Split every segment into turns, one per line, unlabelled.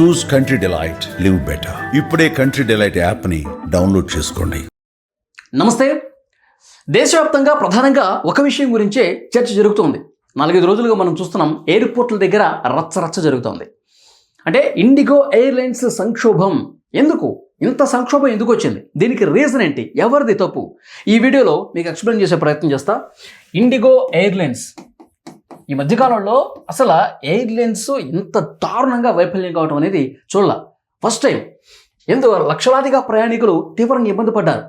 Choose Country Delight live better ఇప్పుడే country delight యాప్ని download చేసుకోండి.
నమస్తే. దేశవ్యాప్తంగా ప్రధానంగా ఒక విషయం గురించే చర్చ జరుగుతోంది. నాలుగైదు రోజులుగా మనం చూస్తున్నాం ఎయిర్పోర్ట్ల దగ్గర రచ్చ రచ్చ జరుగుతోంది. అంటే ఇండిగో ఎయిర్లైన్స్ సంక్షోభం ఎందుకు? ఇంత సంక్షోభం ఎందుకు వచ్చింది? దీనికి రీజన్ ఏంటి? ఎవరిది తప్పు? ఈ వీడియోలో మీకు ఎక్స్ప్లెయిన్ చేసే ప్రయత్నం చేస్తా. ఇండిగో ఎయిర్లైన్స్ ఈ మధ్యకాలంలో అసలు ఎయిర్లైన్స్ ఇంత దారుణంగా వైఫల్యం కావడం అనేది చూడాల. ఫస్ట్ టైం ఎందుకు లక్షలాదిగా ప్రయాణికులు తీవ్రంగా ఇబ్బంది పడ్డారు.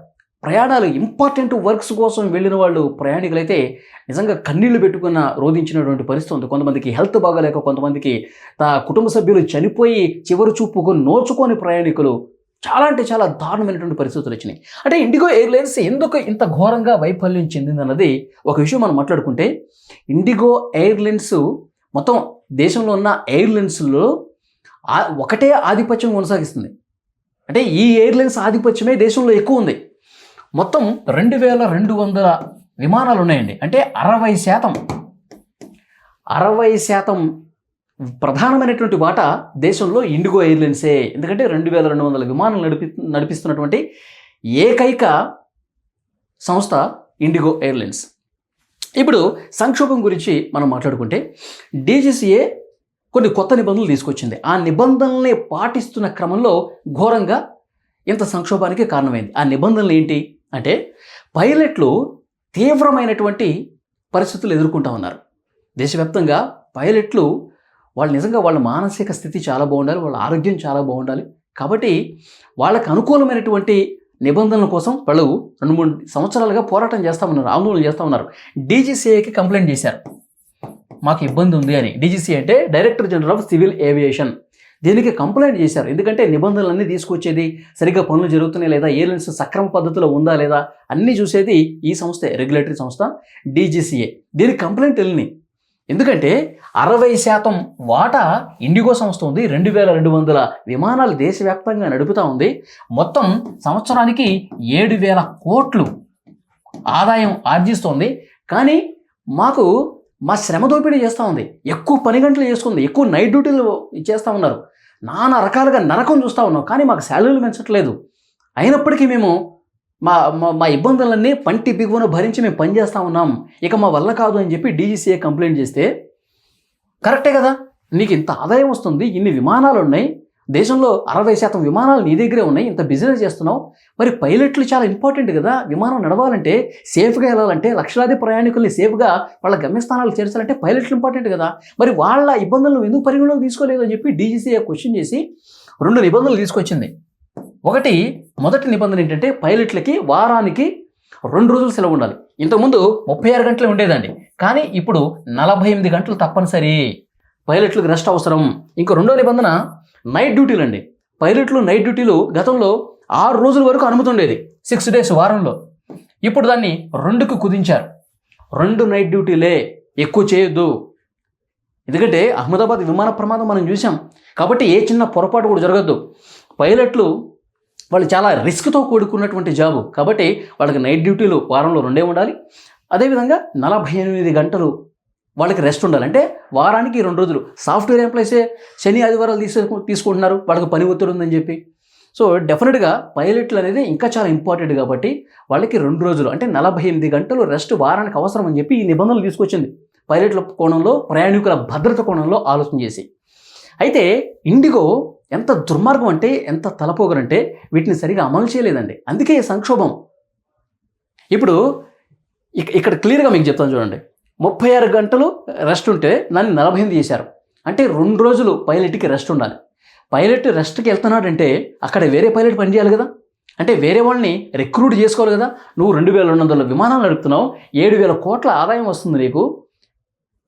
ప్రయాణాలు ఇంపార్టెంట్ వర్క్స్ కోసం వెళ్ళిన వాళ్ళు ప్రయాణికులైతే నిజంగా కన్నీళ్ళు పెట్టుకున్న రోధించినటువంటి పరిస్థితి ఉంది. కొంతమందికి హెల్త్ బాగాలేక కొంతమందికి తా కుటుంబ సభ్యులు చనిపోయి చివరి చూపుకు నోచుకొని ప్రయాణికులు చాలా అంటే చాలా దారుణమైనటువంటి పరిస్థితులు వచ్చినాయి. అంటే ఇండిగో ఎయిర్లైన్స్ ఎందుకు ఇంత ఘోరంగా వైఫల్యం చెందిందన్నది ఒక విషయం మనం మాట్లాడుకుంటే ఇండిగో ఎయిర్లైన్స్ మొత్తం దేశంలో ఉన్న ఎయిర్లైన్స్లో ఒకటే ఆధిపత్యం కొనసాగిస్తుంది. అంటే ఈ ఎయిర్లైన్స్ ఆధిపత్యమే దేశంలో ఎక్కువ ఉంది. మొత్తం రెండు వేల రెండు వందల విమానాలు ఉన్నాయండి. అంటే అరవై శాతం అరవై శాతం ప్రధానమైనటువంటి వాటా దేశంలో ఇండిగో ఎయిర్లైన్సే. ఎందుకంటే రెండు వేల రెండు వందల విమానాలు నడిపి నడిపిస్తున్నటువంటి ఏకైక సంస్థ ఇండిగో ఎయిర్లైన్స్. ఇప్పుడు సంక్షోభం గురించి మనం మాట్లాడుకుంటే డీజీసీఏ కొన్ని కొత్త నిబంధనలు తీసుకొచ్చింది. ఆ నిబంధనల్ని పాటిస్తున్న క్రమంలో ఘోరంగా ఇంత సంక్షోభానికి కారణమైంది. ఆ నిబంధనలు ఏంటి? అంటే పైలట్లు తీవ్రమైనటువంటి పరిస్థితులు ఎదుర్కొంటా ఉన్నారు. దేశవ్యాప్తంగా పైలట్లు వాళ్ళు నిజంగా వాళ్ళ మానసిక స్థితి చాలా బాగుండాలి వాళ్ళ ఆరోగ్యం చాలా బాగుండాలి. కాబట్టి వాళ్ళకు అనుకూలమైనటువంటి నిబంధనల కోసం వాళ్ళు రెండు మూడు సంవత్సరాలుగా పోరాటం చేస్తూ ఉన్నారు ఆందోళన చేస్తూ ఉన్నారు డీజీసీఏకి కంప్లైంట్ చేశారు. మాకు ఇబ్బంది ఉంది అని. డీజీసీ అంటే director general of civil aviation. దీనికి కంప్లైంట్ చేశారు. ఎందుకంటే నిబంధనలన్నీ తీసుకొచ్చేది సరిగ్గా పనులు జరుగుతున్నాయి లేదా ఎయిర్లైన్స్ సక్రమ పద్ధతిలో ఉందా లేదా అన్నీ చూసేది ఈ సంస్థే రెగ్యులేటరీ సంస్థ డీజీసీఏ దీనికి కంప్లైంట్ వెళ్ళినాయి ఎందుకంటే అరవై శాతం వాటా ఇండిగో సంస్థ ఉంది. రెండు వేల రెండు వందల విమానాలు దేశవ్యాప్తంగా నడుపుతూ ఉంది. మొత్తం సంవత్సరానికి ఏడు వేల కోట్లు ఆదాయం ఆర్జిస్తోంది. కానీ మాకు మా శ్రమ దోపిడీ చేస్తూ ఉంది. ఎక్కువ పని గంటలు చేసుకుంది ఎక్కువ నైట్ డ్యూటీలు చేస్తూ ఉన్నారు. నానా రకాలుగా నరకం చూస్తూ ఉన్నాం. కానీ మాకు శాలరీలు పెంచట్లేదు. అయినప్పటికీ మేము మా మా- ఇబ్బందులన్నీ పంటి బిగువను భరించి మేము పనిచేస్తూ ఉన్నాం. ఇక మా వల్ల కాదు అని చెప్పి డీజీసీఏ కంప్లైంట్ చేస్తే కరెక్టే కదా? నీకు ఇంత ఆదాయం వస్తుంది ఇన్ని విమానాలు ఉన్నాయి దేశంలో అరవై శాతం విమానాలు నీ దగ్గరే ఉన్నాయి ఇంత బిజినెస్ చేస్తున్నావు. మరి పైలట్లు చాలా ఇంపార్టెంట్ కదా? విమానం నడవాలంటే సేఫ్గా వెళ్ళాలంటే లక్షలాది ప్రయాణికుల్ని సేఫ్గా వాళ్ళ గమ్యస్థానాలు చేర్చాలంటే పైలట్లు ఇంపార్టెంట్ కదా? మరి వాళ్ళ ఇబ్బందులను ఎందుకు పరిగణలోకి తీసుకోలేదు అని చెప్పి డీజీసీఏ క్వశ్చన్ చేసి రెండు నిబంధనలు తీసుకొచ్చింది. ఒకటి మొదటి నిబంధన ఏంటంటే పైలట్లకి వారానికి రెండు రోజులు సెలవు ఉండాలి. ఇంతకుముందు ముప్పై ఆరు గంటలే ఉండేదండి. కానీ ఇప్పుడు నలభై ఎనిమిది గంటలు తప్పనిసరి. పైలట్లకు రెస్ట్ అవసరం. ఇంకో రెండో నిబంధన నైట్ డ్యూటీలు అండి పైలట్లు నైట్ డ్యూటీలు గతంలో ఆరు రోజుల వరకు అనుమతి ఉండేది. సిక్స్ డేస్ వారంలో. ఇప్పుడు దాన్ని రెండుకు కుదించారు. రెండు నైట్ డ్యూటీలే. ఎక్కువ చేయొద్దు. ఎందుకంటే అహ్మదాబాద్ విమాన ప్రమాదం మనం చూసాం కాబట్టి ఏ చిన్న పొరపాటు కూడా జరగద్దు. పైలట్లు వాళ్ళు చాలా రిస్క్తో కూడుకున్నటువంటి జాబు. కాబట్టి వాళ్ళకి నైట్ డ్యూటీలు వారంలో రెండే ఉండాలి. అదేవిధంగా నలభై ఎనిమిది గంటలు వాళ్ళకి రెస్ట్ ఉండాలి. అంటే వారానికి రెండు రోజులు. సాఫ్ట్వేర్ ఎంప్లాయీసే శని ఆదివారాలు తీసు తీసుకుంటున్నారు. వాళ్ళకి పని ఒత్తిడి ఉందని చెప్పి. సో డెఫినెట్గా పైలట్లు అనేది ఇంకా చాలా ఇంపార్టెంట్ కాబట్టి వాళ్ళకి రెండు రోజులు. అంటే నలభై ఎనిమిది గంటలు రెస్ట్ వారానికి అవసరం అని చెప్పి ఈ నిబంధనలు తీసుకొచ్చింది. పైలట్ల కోణంలో ప్రయాణికుల భద్రత కోణంలో ఆలోచన చేసి. అయితే ఇండిగో ఎంత దుర్మార్గం అంటే ఎంత తలపోగరంటే వీటిని సరిగా అమలు చేయలేదండి. అందుకే సంక్షోభం. ఇప్పుడు ఇక్కడ క్లియర్గా మీకు చెప్తాను చూడండి. ముప్పై ఆరు గంటలు రెస్ట్ ఉంటే నన్ను నలభై ఎనిమిది చేశారు. అంటే రెండు రోజులు పైలట్కి రెస్ట్ ఉండాలి. పైలట్ రెస్ట్కి వెళ్తున్నాడంటే అక్కడ వేరే పైలట్ పని చేయాలి కదా? అంటే వేరే వాళ్ళని రిక్రూట్ చేసుకోవాలి కదా? నువ్వు రెండు వేల రెండు వందల విమానాలు నడుపుతున్నావు ఏడు వేల కోట్ల ఆదాయం వస్తుంది నీకు.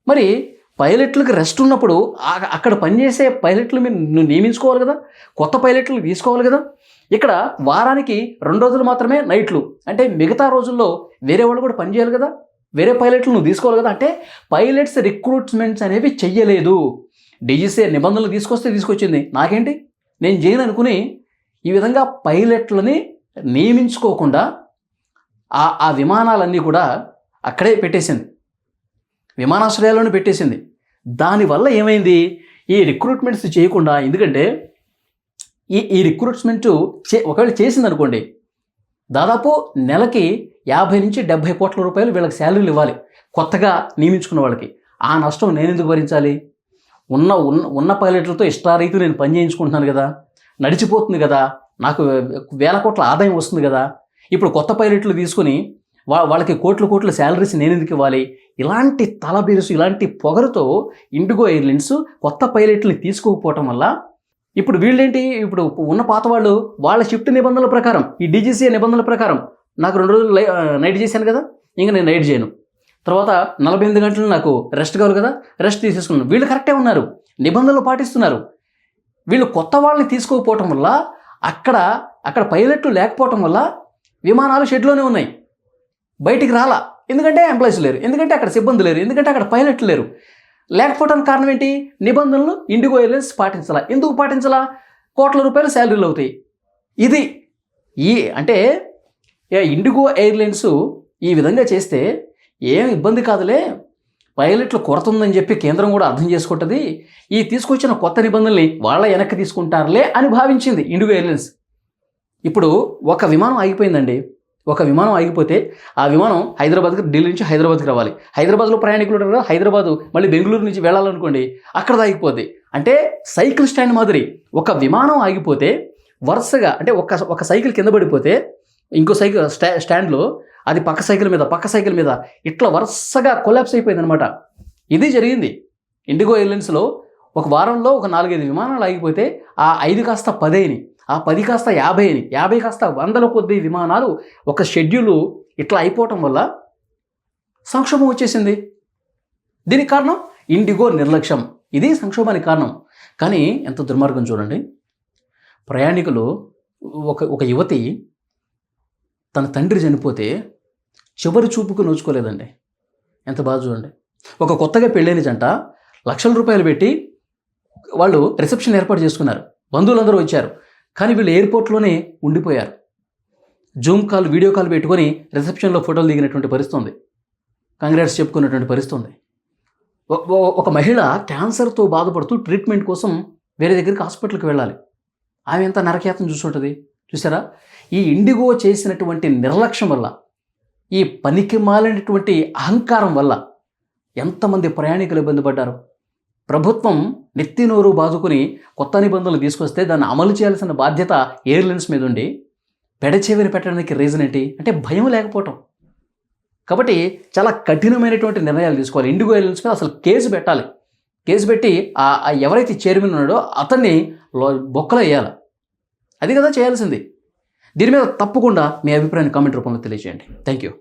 మరి పైలట్లకు రెస్ట్ ఉన్నప్పుడు ఆ- అక్కడ పనిచేసే పైలట్లు మీరు నువ్వు నియమించుకోవాలి కదా. కొత్త పైలట్లు తీసుకోవాలి కదా. ఇక్కడ వారానికి రెండు రోజులు మాత్రమే నైట్లు. అంటే మిగతా రోజుల్లో వేరే వాళ్ళు కూడా పనిచేయాలి కదా. వేరే పైలట్లు నువ్వు తీసుకోవాలి కదా. అంటే పైలట్స్ రిక్రూట్మెంట్స్ అనేవి చెయ్యలేదు. డీజీసీ నిబంధనలు తీసుకొస్తే తీసుకొచ్చింది. నాకేంటి? నేను చేయను అనుకుని ఈ విధంగా పైలట్లని నియమించుకోకుండా ఆ విమానాలన్నీ కూడా అక్కడే పెట్టేసింది. విమానాశ్రయాలను పెట్టేసింది. దానివల్ల ఏమైంది? ఈ రిక్రూట్మెంట్స్ చేయకుండా ఎందుకంటే ఈ ఈ రిక్రూట్మెంట్ చే ఒకవేళ చేసింది అనుకోండి దాదాపు నెలకి యాభై నుంచి డెబ్బై కోట్ల రూపాయలు వీళ్ళకి శాలరీలు ఇవ్వాలి కొత్తగా నియమించుకున్న వాళ్ళకి. ఆ నష్టం నేను ఎందుకు భరించాలి? ఉన్న ఉన్న ఉన్న పైలట్లతో ఇష్టారీతి నేను పని చేయించుకుంటున్నాను కదా నడిచిపోతుంది కదా నాకు వేల కోట్ల ఆదాయం వస్తుంది కదా ఇప్పుడు కొత్త పైలట్లు తీసుకుని వా వాళ్ళకి కోట్ల కోట్ల శాలరీస్ నేను ఎందుకు ఇవ్వాలి? ఇలాంటి తలబిరుసు ఇలాంటి పొగరుతో ఇండిగో ఎయిర్లైన్స్ కొత్త పైలట్ని తీసుకోకపోవటం వల్ల ఇప్పుడు వీళ్ళేంటి? ఇప్పుడు ఉన్న పాత వాళ్ళు వాళ్ళ షిఫ్ట్ నిబంధనల ప్రకారం ఈ డీజీసీ నిబంధనల ప్రకారం నాకు రెండు రోజులు నైట్ చేశాను కదా ఇంకా నేను నైట్ చేయను. తర్వాత నలభై ఎనిమిది గంటలు నాకు రెస్ట్ కావాలి కదా రెస్ట్ తీసేసుకున్నాను. వీళ్ళు కరెక్టే ఉన్నారు నిబంధనలు పాటిస్తున్నారు. వీళ్ళు కొత్త వాళ్ళని తీసుకోకపోవటం వల్ల అక్కడ అక్కడ పైలట్లు లేకపోవటం వల్ల విమానాలు షెడ్లోనే ఉన్నాయి. బయటికి రాలా. ఎందుకంటే ఎంప్లాయీస్ లేరు ఎందుకంటే అక్కడ సిబ్బంది లేరు ఎందుకంటే అక్కడ పైలట్లు లేరు. లేకపోవడానికి కారణం ఏంటి? నిబంధనలు ఇండిగో ఎయిర్లైన్స్ పాటించాలా? ఎందుకు పాటించాలా? కోట్ల రూపాయల శాలరీలు అవుతాయి. ఇది ఈ అంటే ఏ ఇండిగో ఎయిర్లైన్స్ ఈ విధంగా చేస్తే ఏం ఇబ్బంది కాదులే. పైలట్లు కొరత ఉందని చెప్పి కేంద్రం కూడా అర్థం చేసుకుంటుంది. ఈ తీసుకొచ్చిన కొత్త నిబంధనల్ని వాళ్ళ వెనక్కి తీసుకుంటారులే అని భావించింది ఇండిగో ఎయిర్లైన్స్ ఇప్పుడు ఒక విమానం ఆగిపోయిందండి. ఒక విమానం ఆగిపోతే ఆ విమానం హైదరాబాద్కి ఢిల్లీ నుంచి హైదరాబాద్కి రావాలి. హైదరాబాద్లో ప్రయాణికులు ఉంటారు హైదరాబాద్ మళ్ళీ బెంగళూరు నుంచి వెళ్ళాలనుకోండి అక్కడ ఆగిపోద్ది. అంటే సైకిల్ స్టాండ్ మాదిరి ఒక విమానం ఆగిపోతే వరుసగా అంటే ఒక ఒక సైకిల్ కింద పడిపోతే ఇంకో సైకిల్ స్టా స్టాండ్లో అది పక్క సైకిల్ మీద పక్క సైకిల్ మీద ఇట్లా వరుసగా కొలాప్స్ అయిపోయింది అనమాట ఇది జరిగింది. ఇండిగో ఎయిర్లైన్స్లో ఒక వారంలో ఒక నాలుగైదు విమానాలు ఆగిపోతే ఆ ఐదు కాస్త పదేని. ఆ పది కాస్త యాభై అని. యాభై కాస్త వందల కొద్ది విమానాలు ఒక షెడ్యూలు ఇట్లా అయిపోవటం వల్ల సంక్షోభం వచ్చేసింది. దీనికి కారణం ఇండిగో నిర్లక్ష్యం. ఇది సంక్షోభానికి కారణం. కానీ ఎంత దుర్మార్గం చూడండి. ప్రయాణికులు ఒక ఒక యువతి తన తండ్రి చనిపోతే చివరి చూపుకు నోచుకోలేదండి. ఎంత బాగా చూడండి. ఒక కొత్తగా పెళ్ళైన జంట లక్షల రూపాయలు పెట్టి వాళ్ళు రిసెప్షన్ ఏర్పాటు చేసుకున్నారు. బంధువులందరూ వచ్చారు. కానీ వీళ్ళు ఎయిర్పోర్ట్లోనే ఉండిపోయారు. జూమ్ కాల్ వీడియో కాల్ పెట్టుకొని రిసెప్షన్లో ఫోటోలు దిగినటువంటి పరిస్థితి ఉంది కంగ్రాట్స్ చెప్పుకున్నటువంటి పరిస్థితి ఉంది ఒక మహిళ క్యాన్సర్తో బాధపడుతూ ట్రీట్మెంట్ కోసం వేరే దగ్గరికి హాస్పిటల్కి వెళ్ళాలి. ఆమె ఎంత నరకయాతం చూసుంటుంది? చూసారా? ఈ ఇండిగో చేసినటువంటి నిర్లక్ష్యం వల్ల ఈ పనికి మాలినటువంటి అహంకారం వల్ల ఎంతమంది ప్రయాణికులు ఇబ్బంది పడ్డారు? ప్రభుత్వం నెత్తి నోరు బాదుకుని కొత్త నిబంధనలు తీసుకొస్తే దాన్ని అమలు చేయాల్సిన బాధ్యత ఎయిర్లైన్స్ మీద ఉండి పెడచెవిని పెట్టడానికి రీజన్ ఏంటి? అంటే భయం లేకపోవటం. కాబట్టి చాలా కఠినమైనటువంటి నిర్ణయాలు తీసుకోవాలి. ఇండిగో ఎయిర్లైన్స్ మీద అసలు కేసు పెట్టాలి. కేసు పెట్టి ఆ ఎవరైతే చైర్మన్ ఉన్నాడో అతన్ని బొక్కలు బొక్కలో వేయాలి. అది కదా చేయాల్సింది. దీని మీద తప్పకుండా మీ అభిప్రాయాన్ని కామెంట్ రూపంలో తెలియజేయండి. Thank you